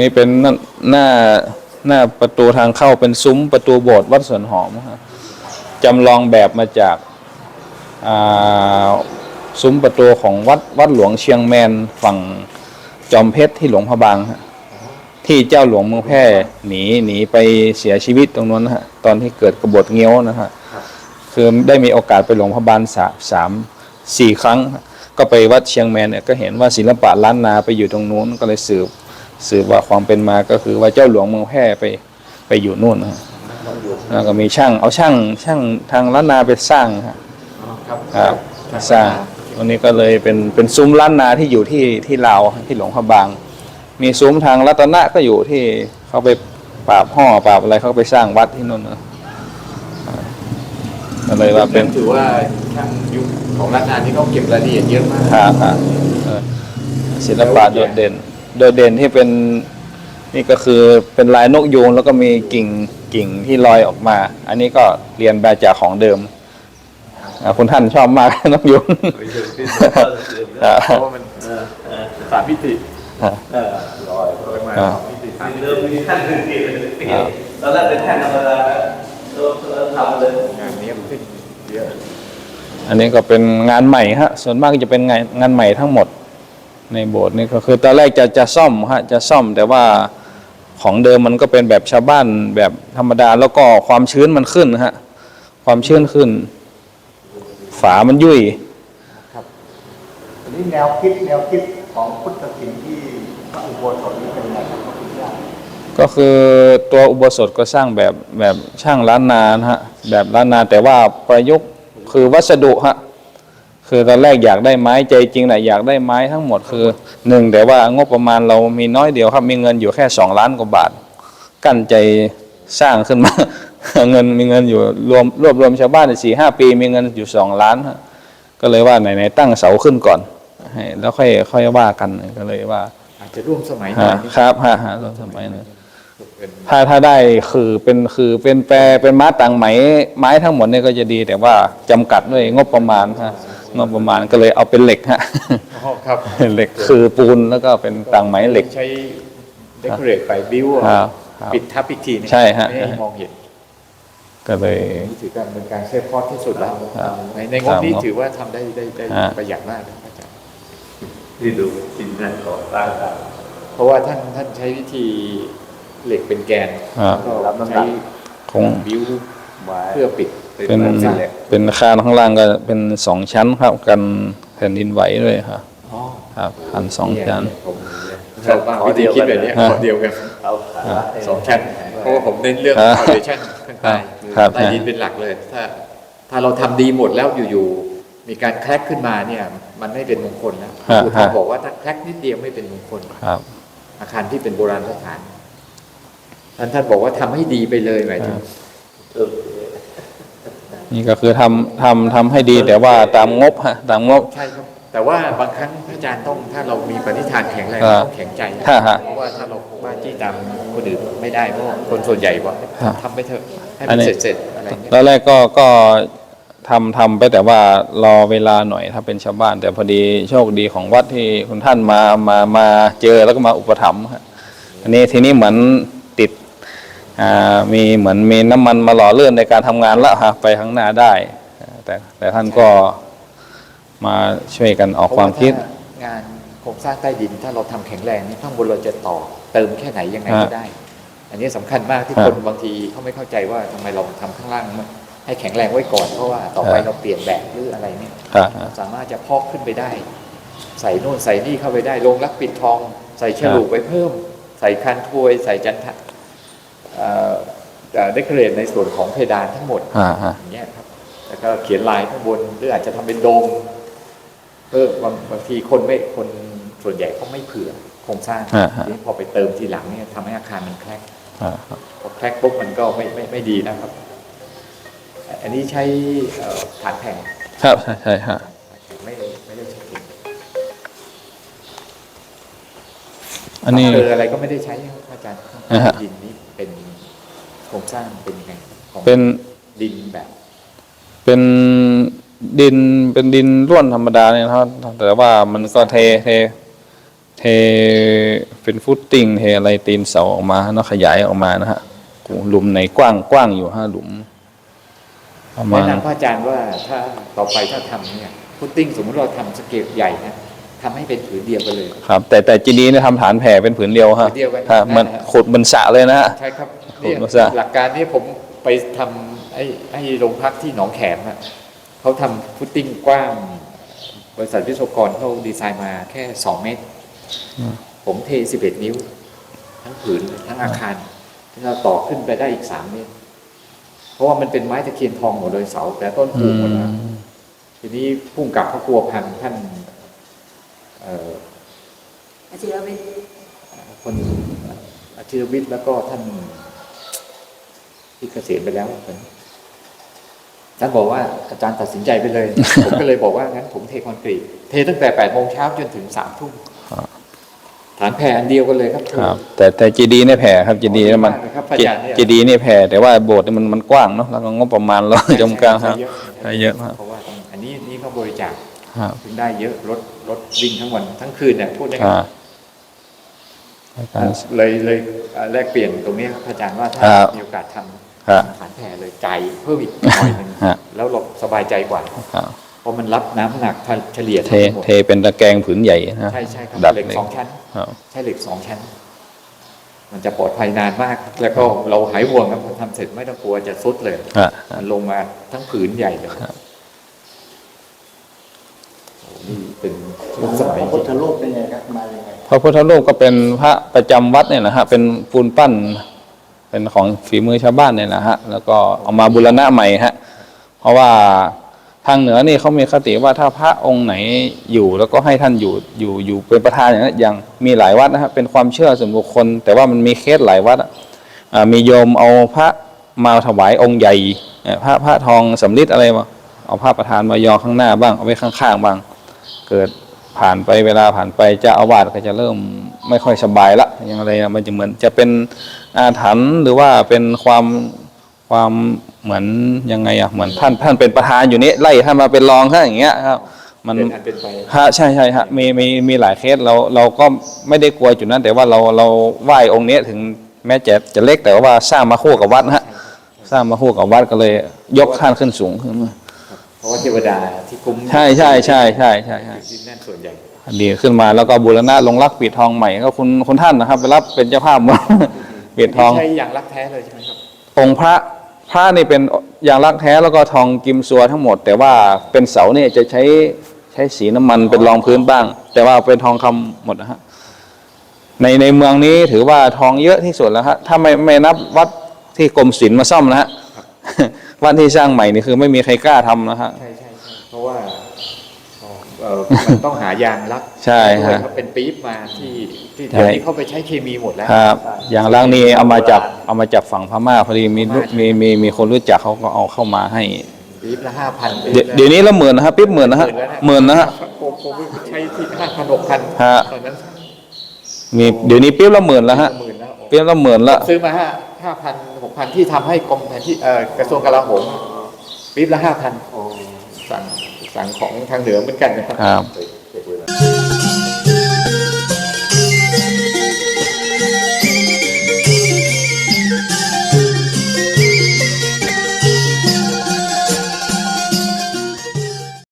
นี้เป็นหน้าหน้าหน้าประตูทางเข้าเป็นซุ้มประตูโบสถ์วัดสวนหอมจำลองแบบมาจากาซุ้มประตูของวัดวัดหลวงเชียงแมนฝั่งจอมเพชรที่หลวงพระบางฮะที่เจ้าหลวงเมืองแพร่หนีหนีไปเสียชีวิตตรงนั้นนะฮะตอนที่เกิดกบฏเงี้ยวนะฮะคือได้มีโอกาสไปหลวงพระบางสามสามสี่ครั้ง ก็ไปวัดเชียงแมนเนี่ยก็เห็นว่าศิลปะล้านนาไปอยู่ตรงนู้นก็เลยสืบ สืบว่าความเป็นมาก็คือว่าเจ้าหลวงเมืองแพร่ไปไปอยู่นู่นนะฮะแล้วก็มีช่างเอาช่างช่างทางล้านนาไปสร้างฮะครับครับสร้างวันนี้ก็เลยเป็นเป็นซุ้มล้านนาที่อยู่ที่ที่ลาวที่หลวงพระบาง มีซุ้มทางรัตนะก็อยู่ที่เขาไปปราบห่อปราบอะไรเขาไปสร้างวัดที่นู่นนะอ่าก็เลยว่าเป็นถือว่าทางยุคของรัฐนาที่เขาเก็บรายละเอียดเยอะมากฮะฮะเออศิลปะโดดเด่น โดดเด่นที่เป็นนี่ก็คือเป็นลายนกยูงแล้วก็มีกิ่งกิ่งที่ลอยออกมา อันนี้ก็เรียนแบบจากของเดิมอ่าคุณท่านชอบมาก นกยูง เพราะว่ามันสามมิติเออลอยลอยมาสามมิติเริ่มมีขั้นขึ้นที่เลยตอนแรกเป็นแท่นธรรมดาเราเราทำเลยงานนี้มันขึ้นเยอะอันนี้ก็เป็นงานใหม่ฮะ ส่วนมากจะเป็นงานงานใหม่ทั้งหมด ในโบสถ์นี่ก็คือตอนแรกจะจะซ่อมฮะจะซ่อมแต่ว่าของเดิมมันก็เป็นแบบชาวบ้านแบบธรรมดาแล้วก็ความชื้นมันขึ้นฮะความชื้นขึ้น ฝามันยุ่ยอันนี้แนวคิดแนวคิดของพุทธศิลป์ที่พระอุโบสถนี้เป็นไงครับพระพุทธเจ้าก็คือตัวอุโบสถก็สร้างแบบแบบช่างล้านนานะฮะแบบล้านนาแต่ว่าประยุกต์คือวัสดุฮะ คือตอนแรกอยากได้ไม้ใจจริงแหละอยากได้ไม้ทั้งหมดคือหนึ่งแต่ว่างบประมาณเรามีน้อยเดียวครับ มีเงินอยู่แค่สองล้านกว่าบาท กั้นใจสร้างขึ้นมาเงินมีเงินอยู่รวมรวบรวมชาวบ้านสี่ห้าปีมีเงินอยู่สองล้านฮะก็เลยว่าไหนๆตั้งเสาขึ้นก่อนให้แล้วค่อยค่อยว่ากันก็เลยว่า อาจจะร่วมสมัยหน่อฮะยนิดครับฮะฮะเราสมัยนั้นเป็นถ้าถ้าได้คือเป็นคือเป็นแปรเป็นม้าต่างไหมไม้ทั้งหมดเนี่ยก็จะดีแต่ว่าจำกัดด้วยงบประมาณฮะ งบประมาณก็เลยเอาเป็นเหล็กฮะอ๋อครับเหล็กคือปูนแล้วก็เป็นต่างไหมเหล็ก ใช้เดคอเรทไปบิ้วครับครับ ปิดทับอีกทีนึงใช่ฮะ ไม่ให้มองเห็นก็เลย นี่ถือการเป็นการเซฟคอสที่สุดแล้วครับในในงบนี้ครับถือว่าทำได้ได้ได้ฮะ ประหยัดมากนะอาจารย์ที่ดูจินตนาก่อสร้างได้เพราะว่าท่านท่านใช้วิธีเหล็กเป็นแกนอ่าก็ใช้คง บิ้วเพื่อปิด เป็นเป็นคานข้างล่างก็เป็นสองชั้นครับกันแผ่นดินไหวด้วยครับอ๋อครับพันสองชั้นผมชอบมากวิธีคิดแบบเนี้ยฮะขอเดียวกันเอาขาสองชั้นเพราะว่าผมเน้นเรื่องฮะ foundation ข้างใต้ครับใต้ดินเป็นหลักเลย ถ้าถ้าเราทำดีหมดแล้วอยู่ๆมีการแคลกขึ้นมาเนี่ย มันไม่เป็นมงคลแล้วฮะครูทอมฮะบอกว่าถ้าแคลกนิดเดียวไม่เป็นมงคลครับ อาคารที่เป็นโบราณสถานท่านท่านบอกว่าทำให้ดีไปเลยหมายถึงเออ นี่ก็คือทำทำทำให้ดีแต่ว่าตามงบฮะตามงบ ใช่ครับ แต่ว่าบางครั้งพระอาจารย์ต้องถ้าเรามีปณิธานแข็งแรงอ่าต้องแข็งใจฮะฮะเพราะว่าถ้าเราบ้าจี้ตามคนอื่นไม่ได้เพราะว่าคนส่วนใหญ่บอกฮะทำไปเถอะให้อัมันนนี้ เสร็จเสร็จๆอะไรเงี้ยตอนแรกก็ก็ทำทำไปแต่ว่ารอเวลาหน่อยถ้าเป็นชาวบ้าน แต่พอดีโชคดีของวัดที่คุณท่านมามามาเจอแล้วก็มาอุปถัมภ์ฮะอันนี้ทีนี้เหมือนติดอ่า มีเหมือนมีน้ำมันมาหล่อเลื่อนในการทำงานแล้วฮะไปข้างหน้าได้ แต่แต่ท่านก็มาช่วยกันออกความคิดเพระถ้งานโครงสร้างใต้ดินถ้าเราทำแข็งแรงนี่ข้างบนเราจะต่อเติมแค่ไหนยังไงก็ฮะได้ อันนี้สำคัญมากที่ฮะคนบางทีเขาไม่เข้าใจว่าทำไมเราทำข้างล่างมันให้แข็งแรงไว้ก่อนเพราะว่าต่อไปฮะเราเปลี่ยนแบบหรืออะไรเนี่ยฮะฮะสามารถจะพอกขึ้นไปได้ ใส่โน่นใส่นี่เข้าไปได้ลงรักปิดทอง ใส่ฉลูกไว้เพิ่ม ใส่คันทวย ใส่จันทะ เดคอเรทในส่วนของเพดานทั้งหมดอย่างเงี้ยครับแล้วก็เขียนลายข้างบนหรืออาจจะทำเป็นโดมเพิ่มบางบางทีคนไม่คนส่วนใหญ่เขาไม่เผื่อโครงสร้างทีนี้พอไปเติมทีหลังเนี่ยทำให้อาคารมันแคลกพอแคลกปุ๊บมันก็ไม่ไม่ไม่ดีนะครับ อันนี้ใช้ฐานแผ่นครับใช่ใช่ฮะไม่ได้ไม่ได้ใช้เองอันนี้เจออะไรก็ไม่ได้ใช้ครับอาจารย์อ่าฮะดินนี้ เป็นโครงสร้างเป็นยังไงของเป็นดินแบบ เป็นดินเป็นดินร่วนธรรมดาเนี่ยนะครับแต่ว่ามันก็เทเทเทเทเป็นฟุตติ้งเทอะไรตีนเสาออกมาเนาะขยายออกมานะฮะโอ้หลุมไหนกว้างกว้างอยู่ห้าหลุมประมาแนะณนำพระอาจารย์ว่าถ้าต่อไปถ้าทำเนี่ยพุตติ้งสมมติเราทำสเกลใหญ่นะ ทำให้เป็นผืนเดียวไปเลย ครับ แต่แต่จีดีเนี่ยทำฐานแผ่เป็นผืนเดียวฮะผืนเดียวกันฮะมันนะฮะขุดมันสระเลยนะฮะใช่ครับผมเนี่ยก็ทราบหลักการนี้ผมไปทำไอ้ไอ้โรงพักที่หนองแขมอะเขาทำฟุตติ้งกว้าง บริษัทวิศวกรเขาดีไซน์มาแค่สองเมตร ผมเทสิบเอ็ดนิ้ว ทั้งผืนทั้งอาคารที่เราต่อขึ้นไปได้อีกสามเมตร เพราะว่ามันเป็นไม้ตะเคียนทองหมดเลยเสา แต่ต้นปูหมดแล้วทีนี้พุ่งกลับเขากลัวพังท่านเอ่ออาชีววิทย์คนอาชีววิทย์แล้วก็ท่านที่เกษียณไปแล้วท่านบอกว่าอาจารย์ตัดสินใจไปเลย ผมก็เลยบอกว่างั้นผมเทคอนกรีตเทตั้งแต่แปดโมงเช้าจนถึงสามทุ่มฐานแผ่อันเดียวกันเลยครับครับ แต่แต่จีดีเนี่ยแผ่ครับจีดีเนี่ยมันดีมากเลยครับอาจารย์เนี่ยจีดีเนี่ยแผ่แต่ว่าโบสถ์เนี่ยมันมันกว้างเนาะแล้วก็งบประมาณเราจำกัดครับใช้เยอะใช้เยอะครับเพราะว่าต้องอันนี้นี่เขาบริจาคครับ ถึงได้เยอะรถรถวิ่งทั้งวันทั้งคืนเนี่ยพูดได้อ่าอาจารย์เลยเลยเอ่อแลกเปลี่ยนตรงนี้ครับอาจารย์ว่าถ้าครับมีโอกาสทครับำฐานแผ่เลยใจายเพิ่มอีกหน่อยหนึงฮะแล้วเราสบายใจกว่าครับเพราะมันรับน้ำหนักเฉลี่ยเททั้งหมดเทเป็นตะแกรงผืนใหญ่นะใช่ใช่ครับดัดเหล็กเหล็กสองชั้นครับใช่เหล็กสองชั้น มันจะปลอดภัยนานมาก แล้วก็เราหายห่วงครับพอทำเสร็จไม่ต้องกลัวจะซุดเลยฮะมันลงมาทั้งผืนใหญ่เลย ครับ โอ้นี่ เป็นยุคสมัยพระพุทธรูปเป็นไงครับมายังไงพระพุทธรูปก็เป็นพระประจำวัดเนี่ยนะฮะเป็นปูนปั้น เป็นของฝีมือชาวบ้านเนี่ยนะฮะแล้วก็เอามาบูรณะใหม่ฮะเพราะว่าทางเหนือนี่เขามีคติว่าถ้าพระองค์ไหนอยู่แล้วก็ให้ท่านอยู่อยู่อยู่เป็นประธานอย่างนั้นอย่างมีหลายวัดนะครับเป็นความเชื่อส่วนบุคคล แต่ว่ามันมีเคสหลายวัดอะอ่ามีโยมเอาพระมาถวายองค์ใหญ่เอ่อพระพระทองสำริดอะไรมาเอาพระประธานมายองข้างหน้าบ้างเอาไว้ข้างๆบ้าง เกิดผ่านไปเวลาผ่านไปเจ้าอาวาสก็จะเริ่มไม่ค่อยสบายละอย่างไรอะมันจะเหมือนจะเป็นอาถรรพ์หรือว่าเป็นความความเหมือนยังไงอะเหมือนท่านท่านเป็นประธานอยู่นี่ไล่ท่านมาเป็นรองท่านอย่างเงี้ยครับ มันเป็นอันเป็นไปฮะใช่ใช่ฮะมีมีมีหลายเคสเราเราก็ไม่ได้กลัวจุดนั้น แต่ว่าเราเราไหว้องค์เนี้ยถึงแม้จะจะเล็กแต่ว่าสร้างมาคู่กับวัดนะฮะสร้างมาคู่กับวัดก็เลย ยกท่านขึ้นสูงขึ้นมา เพราะว่าเทวดาที่คุ้มใช่ใช่ใช่ใช่ใช่ใช่ที่นั่นส่วนใหญ่ดีขึ้นมาแล้วก็บูรณะลงรักปิดทองใหม่ก็คุณคุณท่านนะครับไปรับเป็นเจ้าภาพมาปิดทองใช่อย่างรักแท้เลยใช่ไหมครับองค์พระพระนี่เป็นอย่างรักแท้แล้วก็ทองกิมซัวทั้งหมด แต่ว่าเป็นเสาเนี่ยจะใช้ใช้สีน้ำมันเป็นรองพื้นบ้าง แต่ว่าเป็นทองคำหมดนะฮะในในเมืองนี้ถือว่าทองเยอะที่สุดแล้วฮะถ้าไม่ไม่นับวัดที่กรมศิลป์มาซ่อมนะฮะ วัดที่สร้างใหม่นี่คือไม่มีใครกล้าทำนะฮะใช่ใช่ใช่เพราะว่าเออมันต้องหายางรักใช่ด้วยฮะครับเป็นปี๊บมาที่ที่แถใช่วนี้เขาไปใช้เคมีหมดแล้วครับอย่างร่างนี้เอามาจากเอามาจากฝั่งพม่าพอดีมีลูกมีมีมีคนรู้จักเขาก็เอาเข้ามาให้ปี๊บละห้าพันเดี๋ยวเดี๋ยวนี้ละหมื่นนะฮะปิ๊บหมื่นนะฮะหมื่นนะฮะผมผมใช้ที่ห้าพันหกพันฮะตอนนั้นมีเดี๋ยวนี้ปิ๊บละหมื่นแล้วฮะหมื่นแล้วปิ๊บละหมื่นละซื้อมาห้าห้าพันหก พันที่ทำให้กรมแผนที่เอ่อกระทรวงกลาโหมปี๊บละห้าพันสั่งสั่งของทางเหนือเหมือนกันนะครับครับเ